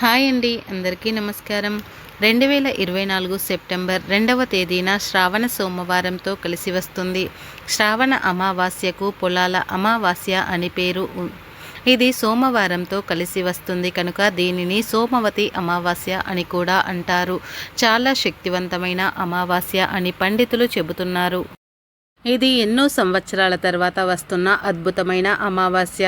Hi అండి అందరికీ నమస్కారం. రెండు వేల ఇరవై నాలుగు సెప్టెంబర్ రెండవ తేదీన శ్రావణ సోమవారంతో కలిసి వస్తుంది. శ్రావణ అమావాస్యకు పొలాల అమావాస్య అని పేరు ఇది సోమవారంతో కలిసి వస్తుంది కనుక దీనిని సోమవతి అమావాస్య అని కూడా అంటారు. చాలా శక్తివంతమైన అమావాస్య అని పండితులు చెబుతున్నారు. ఇది ఎన్నో సంవత్సరాల తర్వాత వస్తున్న అద్భుతమైన అమావాస్య.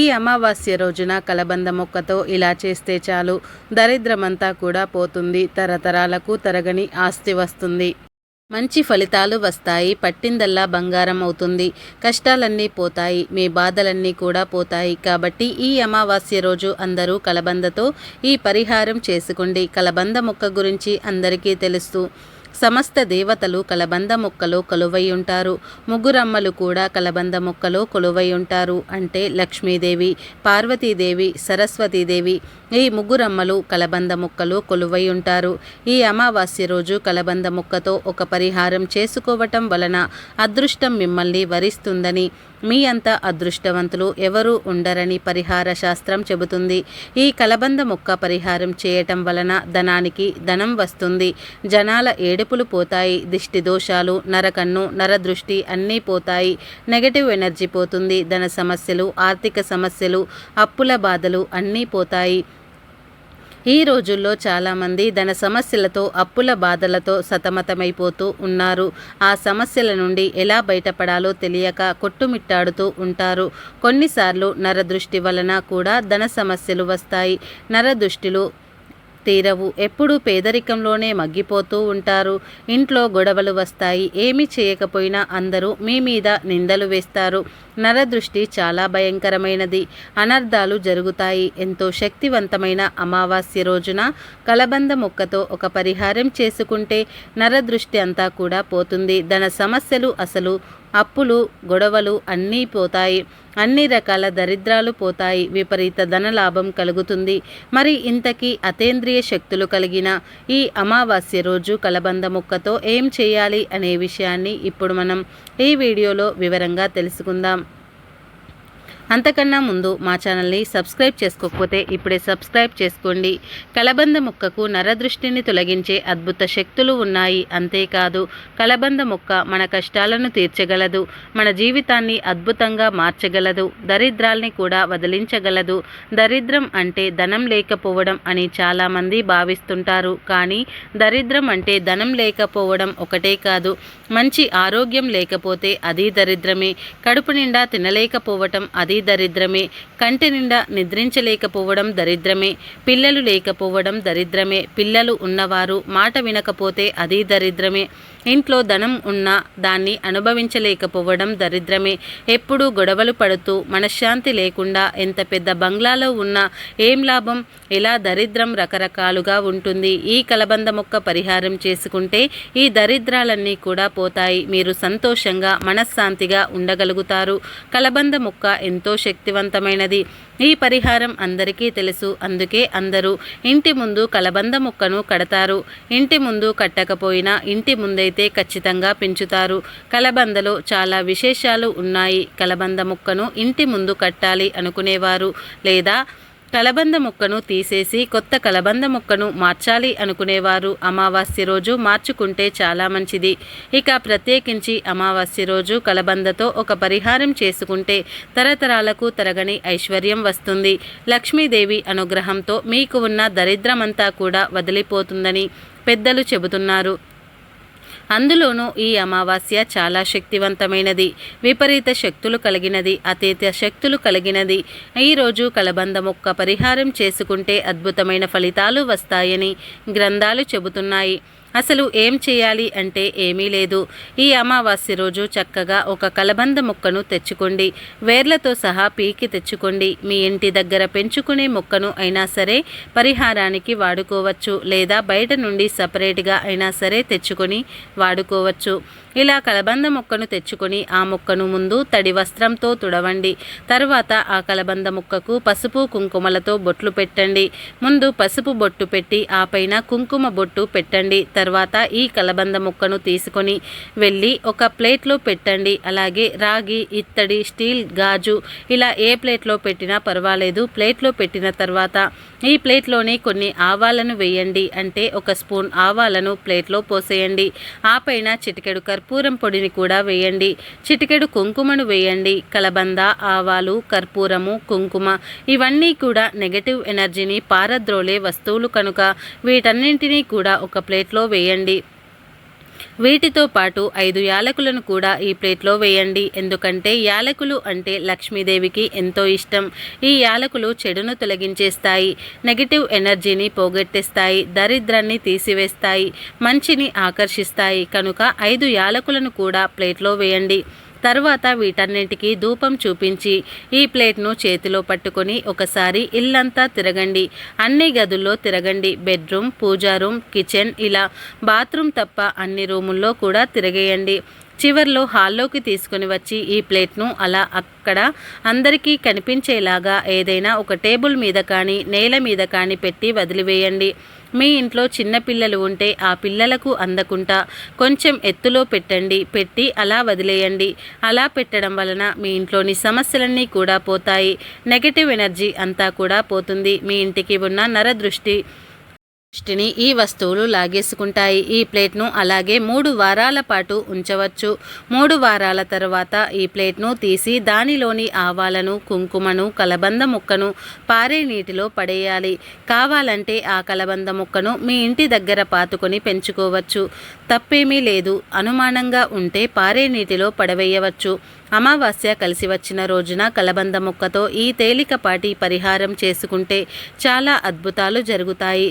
ఈ అమావాస్య రోజున కలబంద మొక్కతో ఇలా చేస్తే చాలు. దరిద్రమంతా కూడా పోతుంది. తరతరాలకు తరగని ఆస్తి వస్తుంది. మంచి ఫలితాలు వస్తాయి. పట్టిందల్లా బంగారం అవుతుంది. కష్టాలన్నీ పోతాయి. మీ బాధలన్నీ కూడా పోతాయి. కాబట్టి ఈ అమావాస్య రోజు అందరూ కలబందతో ఈ పరిహారం చేసుకోండి. కలబంద మొక్క గురించి అందరికీ తెలుస్తూ సమస్త దేవతలు కలబంద మొక్కలో కొలువై ఉంటారు ముగ్గురమ్మలు కూడా కలబంద మొక్కలో కొలువై ఉంటారు అంటే లక్ష్మీదేవి పార్వతీదేవి సరస్వతీదేవి. ఈ ముగ్గురమ్మలు కలబంద మొక్కలో కొలువై ఉంటారు ఈ అమావాస్య రోజు కలబంద మొక్కతో ఒక పరిహారం చేసుకోవటం వలన అదృష్టం మిమ్మల్ని వరిస్తుందని మీ అంత అదృష్టవంతులు ఎవరూ ఉండరని పరిహార శాస్త్రం చెబుతుంది. ఈ కలబంద మొక్క పరిహారం చేయటం వలన ధనానికి ధనం వస్తుంది. జనాల ఏడు మెరుపులు పోతాయి దిష్టి దోషాలు నరకన్ను నరదృష్టి అన్నీ పోతాయి. నెగటివ్ ఎనర్జీ పోతుంది ధన సమస్యలు ఆర్థిక సమస్యలు అప్పుల బాధలు అన్నీ పోతాయి. ఈ రోజుల్లో చాలామంది ధన సమస్యలతో అప్పుల బాధలతో సతమతమైపోతూ ఉన్నారు. ఆ సమస్యల నుండి ఎలా బయటపడాలో తెలియక కొట్టుమిట్టాడుతూ ఉంటారు. కొన్నిసార్లు నరదృష్టి వలన కూడా ధన సమస్యలు వస్తాయి. నరదృష్టిలో తీరవు. ఎప్పుడూ పేదరికంలోనే మగ్గిపోతూ ఉంటారు. ఇంట్లో గొడవలు వస్తాయి. ఏమీ చేయకపోయినా అందరూ మీ మీద నిందలు వేస్తారు. నరదృష్టి చాలా భయంకరమైనది. అనర్థాలు జరుగుతాయి. ఎంతో శక్తివంతమైన అమావాస్య రోజున కలబంద మొక్కతో ఒక పరిహారం చేసుకుంటే నరదృష్టి అంతా కూడా పోతుంది. ధన సమస్యలు అసలు అప్పులు గొడవలు అన్నీ పోతాయి. అన్ని రకాల దరిద్రాలు పోతాయి. విపరీత ధన లాభం కలుగుతుంది. మరి ఇంతకీ అతేంద్రియ శక్తులు కలిగిన ఈ అమావాస్య రోజు కలబంద ముక్కతో ఏం చేయాలి అనే విషయాన్ని ఇప్పుడు మనం ఈ వీడియోలో వివరంగా తెలుసుకుందాం. అంతకన్నా ముందు మా ఛానల్ని సబ్స్క్రైబ్ చేసుకోకపోతే ఇప్పుడే సబ్స్క్రైబ్ చేసుకోండి. కలబంద మొక్కకు నరదృష్టిని తొలగించే అద్భుత శక్తులు ఉన్నాయి. అంతేకాదు కలబంద మొక్క మన కష్టాలను తీర్చగలదు. మన జీవితాన్ని అద్భుతంగా మార్చగలదు. దరిద్రాల్ని కూడా వదిలించగలదు. దరిద్రం అంటే ధనం లేకపోవడం అని చాలామంది భావిస్తుంటారు. కానీ దరిద్రం అంటే ధనం లేకపోవడం ఒకటే కాదు. మంచి ఆరోగ్యం లేకపోతే అది దరిద్రమే. కడుపు నిండా తినలేకపోవటం అది దరిద్రమే. కంటి నిండా నిద్రించలేకపోవడం దరిద్రమే. పిల్లలు లేకపోవడం దరిద్రమే. పిల్లలు ఉన్నవారు మాట వినకపోతే అది దరిద్రమే. ఇంట్లో ధనం ఉన్నా దాన్ని అనుభవించలేకపోవడం దరిద్రమే. ఎప్పుడూ గొడవలు పడుతూ మనశ్శాంతి లేకుండా ఎంత పెద్ద బంగ్లాలో ఉన్నా ఏం లాభం? ఇలా దరిద్రం రకరకాలుగా ఉంటుంది. ఈ కలబంద మొక్క పరిహారం చేసుకుంటే ఈ దరిద్రాలన్నీ కూడా పోతాయి. మీరు సంతోషంగా మనశ్శాంతిగా ఉండగలుగుతారు. కలబంద మొక్క ఎంతో శక్తివంతమైనది. ఈ పరిహారం అందరికీ తెలుసు. అందుకే అందరూ ఇంటి ముందు కలబంద మొక్కను కడతారు. ఇంటి ముందు కట్టకపోయినా ఇంటి ముందైతే ఖచ్చితంగా పెంచుతారు. కలబందలో చాలా విశేషాలు ఉన్నాయి. కలబంద మొక్కను ఇంటి ముందు కట్టాలి అనుకునేవారు లేదా కలబంద ముక్కను తీసేసి కొత్త కలబంద ముక్కను మార్చాలి అనుకునేవారు. అమావాస్య రోజు మార్చుకుంటే చాలా మంచిది. ఇక ప్రత్యేకించి అమావాస్య రోజు కలబందతో ఒక పరిహారం చేసుకుంటే తరతరాలకు తరగని ఐశ్వర్యం వస్తుంది. లక్ష్మీదేవి అనుగ్రహంతో మీకు ఉన్న దరిద్రమంతా కూడా వదిలిపోతుందని పెద్దలు చెబుతున్నారు. అందులోనూ ఈ అమావాస్య చాలా శక్తివంతమైనది. విపరీత శక్తులు కలిగినది అతీత శక్తులు కలిగినది. ఈరోజు కలబంద మొక్క పరిహారం చేసుకుంటే అద్భుతమైన ఫలితాలు వస్తాయని గ్రంథాలు చెబుతున్నాయి. అసలు ఏం చేయాలి అంటే ఏమీ లేదు. ఈ అమావాస్య రోజు చక్కగా ఒక కలబంద మొక్కను తెచ్చుకోండి. వేర్లతో సహా పీకి తెచ్చుకోండి. మీ ఇంటి దగ్గర పెంచుకునే మొక్కను అయినా సరే పరిహారానికి వాడుకోవచ్చు. లేదా బయట నుండి సపరేట్గా అయినా సరే తెచ్చుకొని వాడుకోవచ్చు. ఇలా కలబంద మొక్కను తెచ్చుకొని ఆ మొక్కను ముందు తడి వస్త్రంతో తుడవండి. తర్వాత ఆ కలబంద మొక్కకు పసుపు కుంకుమలతో బొట్లు పెట్టండి. ముందు పసుపు బొట్టు పెట్టి ఆ పైన కుంకుమ బొట్టు పెట్టండి. తర్వాత ఈ కలబంద ముక్కను తీసుకొని వెళ్ళి ఒక ప్లేట్లో పెట్టండి. అలాగే రాగి ఇత్తడి స్టీల్ గాజు ఇలా ఏ ప్లేట్లో పెట్టినా పర్వాలేదు. ప్లేట్లో పెట్టిన తర్వాత ఈ ప్లేట్లోని కొన్ని ఆవాలను వేయండి. అంటే ఒక స్పూన్ ఆవాలను ప్లేట్లో పోసేయండి. ఆ పైన చిటికెడు కర్పూరం పొడిని కూడా వేయండి. చిటికెడు కుంకుమను వేయండి. కలబంద ఆవాలు కర్పూరము కుంకుమ ఇవన్నీ కూడా నెగటివ్ ఎనర్జీని పారద్రోలే వస్తువులు కనుక వీటన్నింటినీ కూడా ఒక ప్లేట్లో వేయండి. వీటితో పాటు ఐదు యాలకులను కూడా ఈ ప్లేట్లో వేయండి. ఎందుకంటే యాలకులు అంటే లక్ష్మీదేవికి ఎంతో ఇష్టం. ఈ యాలకులు చెడును తొలగించేస్తాయి నెగిటివ్ ఎనర్జీని పోగొట్టేస్తాయి దరిద్రాన్ని తీసివేస్తాయి మంచిని ఆకర్షిస్తాయి. కనుక ఐదు యాలకులను కూడా ప్లేట్లో వేయండి. తర్వాత వీటన్నింటికి ధూపం చూపించి ఈ ప్లేట్ను చేతిలో పట్టుకొని ఒకసారి ఇల్లంతా తిరగండి. అన్ని గదుల్లో తిరగండి. బెడ్రూమ్ పూజా రూమ్ కిచెన్ ఇలా బాత్రూమ్ తప్ప అన్ని రూముల్లో కూడా తిరగేయండి. చివర్లో హాల్లోకి తీసుకుని వచ్చి ఈ ప్లేట్ను అలా అక్కడ అందరికీ కనిపించేలాగా ఏదైనా ఒక టేబుల్ మీద కానీ నేల మీద కానీ పెట్టి వదిలివేయండి. మీ ఇంట్లో చిన్న పిల్లలు ఉంటే ఆ పిల్లలకు అందకుండా కొంచెం ఎత్తులో పెట్టండి పెట్టి అలా వదిలేయండి. అలా పెట్టడం వలన మీ ఇంట్లోని సమస్యలన్నీ కూడా పోతాయి. నెగటివ్ ఎనర్జీ అంతా కూడా పోతుంది. మీ ఇంటికి ఉన్న నరదృష్టి దృష్టిని ఈ వస్తువులు లాగేసుకుంటాయి. ఈ ప్లేట్ను అలాగే మూడు వారాల పాటు ఉంచవచ్చు. మూడు వారాల తర్వాత ఈ ప్లేట్ను తీసి దానిలోని ఆవాలను కుంకుమను కలబంద ముక్కను పారే నీటిలో పడేయాలి. కావాలంటే ఆ కలబంద ముక్కను మీ ఇంటి దగ్గర పాతుకొని పెంచుకోవచ్చు. తప్పేమీ లేదు. అనుమానంగా ఉంటే పారే నీటిలో పడవేయవచ్చు. అమావాస్య కలిసి వచ్చిన రోజున కలబంద ముక్కతో ఈ తేలికపాటి పరిహారం చేసుకుంటే చాలా అద్భుతాలు జరుగుతాయి.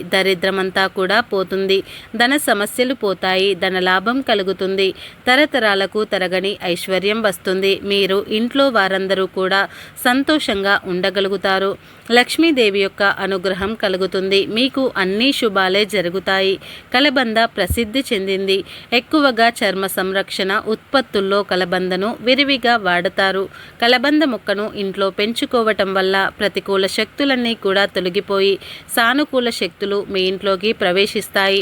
దరిద్రమంతా కూడా పోతుంది. ధన సమస్యలు పోతాయి. ధన లాభం కలుగుతుంది. తరతరాలకు తరగని ఐశ్వర్యం వస్తుంది. మీరు ఇంట్లో వారందరూ కూడా సంతోషంగా ఉండగలుగుతారు. లక్ష్మీదేవి యొక్క అనుగ్రహం కలుగుతుంది. మీకు అన్ని శుభాలే జరుగుతాయి. కలబంద ప్రసిద్ధి చెందింది. ఎక్కువగా చర్మ సంరక్షణ ఉత్పత్తుల్లో కలబందను విరివిగా వాడతారు. కలబంద మొక్కను ఇంట్లో పెంచుకోవటం వల్ల ప్రతికూల శక్తులన్నీ కూడా తొలగిపోయి సానుకూల శక్తులు మీ దాంట్లోకి ప్రవేశిస్తాయి.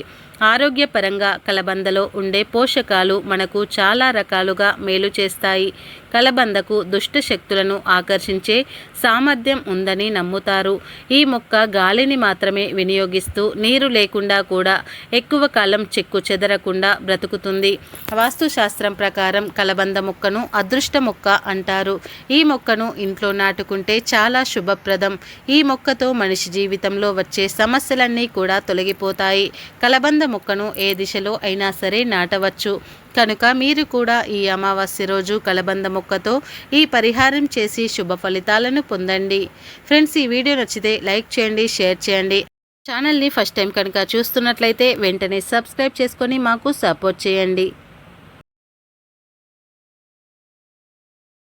ఆరోగ్యపరంగా కలబందలో ఉండే పోషకాలు మనకు చాలా రకాలుగా మేలు చేస్తాయి. కలబందకు దుష్ట శక్తులను ఆకర్షించే సామర్థ్యం ఉందని నమ్ముతారు. ఈ మొక్క గాలిని మాత్రమే వినియోగిస్తూ నీరు లేకుండా కూడా ఎక్కువ కాలం చెక్కు చెదరకుండా బ్రతుకుతుంది. వాస్తుశాస్త్రం ప్రకారం కలబంద మొక్కను అదృష్ట మొక్క అంటారు. ఈ మొక్కను ఇంట్లో నాటుకుంటే చాలా శుభప్రదం. ఈ మొక్కతో మనిషి జీవితంలో వచ్చే సమస్యలన్నీ కూడా తొలగిపోతాయి. కలబంద మొక్కను ఏ దిశలో అయినా సరే నాటవచ్చు. కనుక మీరు కూడా ఈ అమావాస్య రోజు కలబంద మొక్కతో ఈ పరిహారం చేసి శుభ ఫలితాలను పొందండి. ఫ్రెండ్స్ ఈ వీడియో నచ్చితే లైక్ చేయండి షేర్ చేయండి. ఛానల్ని ఫస్ట్ టైం కనుక చూస్తున్నట్లయితే వెంటనే సబ్స్క్రైబ్ చేసుకొని మాకు సపోర్ట్ చేయండి.